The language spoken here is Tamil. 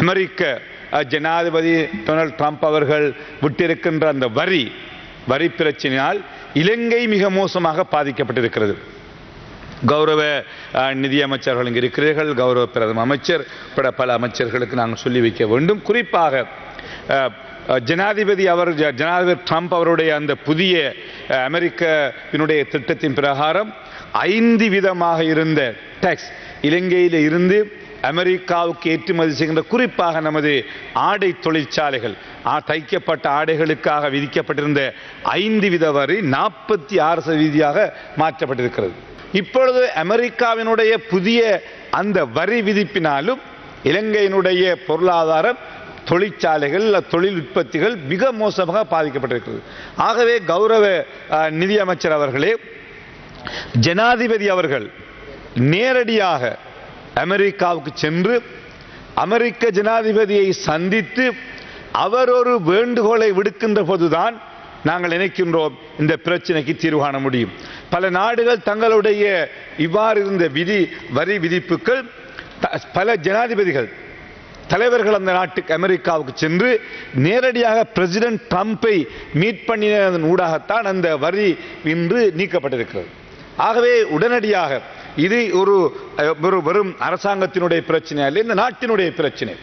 அமெரிக்க ஜனாதிபதி டொனால்ட் ட்ரம்ப் அவர்கள் விட்டிருக்கின்ற அந்த வரி வரி பிரச்சினையால் இலங்கை மிக மோசமாக பாதிக்கப்பட்டிருக்கிறது. கௌரவ நிதியமைச்சர்கள் இங்கு இருக்கிறீர்கள். கௌரவ பிரதம அமைச்சர் பட பல அமைச்சர்களுக்கு நாங்கள் சொல்லி வைக்க வேண்டும். குறிப்பாக ஜனாதிபதி அவர் ஜனாதிபதி ட்ரம்ப் அவருடைய அந்த புதிய அமெரிக்க அமெரிக்கவினுடைய திட்டத்தின் பிரகாரம் ஐந்து விதமாக இருந்த டேக்ஸ் இலங்கையில் இருந்து அமெரிக்காவுக்கு ஏற்றுமதி செய்கின்ற குறிப்பாக நமது ஆடை தொழிற்சாலைகள் ஆ- தைக்கப்பட்ட ஆடைகளுக்காக விதிக்கப்பட்டிருந்த ஐந்து வித வரி நாற்பத்தி ஆறு சதவீதியாக மாற்றப்பட்டிருக்கிறது. இப்பொழுது அமெரிக்காவினுடைய புதிய அந்த வரி விதிப்பினாலும் இலங்கையினுடைய பொருளாதாரம் தொழிற்சாலைகள் தொழில் உற்பத்திகள் மிக மோசமாக பாதிக்கப்பட்டிருக்கிறது. ஆகவே கௌரவ நிதியமைச்சர் அவர்களே ஜனாதிபதி அவர்கள் நேரடியாக அமெரிக்காவுக்கு சென்று அமெரிக்க ஜனாதிபதியை சந்தித்து அவர் ஒரு வேண்டுகோளை விடுக்கின்ற போதுதான் நாங்கள் நினைக்கின்றோம் இந்த பிரச்சனைக்கு தீர்வு காண முடியும். பல நாடுகள் தங்களுடைய இவ்வாறு இருந்த விதி வரி விதிப்புகள் த- பல ஜனாதிபதிகள் தலைவர்கள் அந்த நாட்டுக்கு அமெரிக்காவுக்கு சென்று நேரடியாக பிரசிடென்ட் ட்ரம்ப்பை மீட் பண்ணினதன் ஊடாகத்தான் அந்த வரி இன்று நீக்கப்பட்டிருக்கிறது. ஆகவே உடனடியாக இது ஒரு ஒரு வெறும் அரசாங்கத்தினுடைய பிரச்சனை அல்ல இந்த நாட்டினுடைய பிரச்சனை?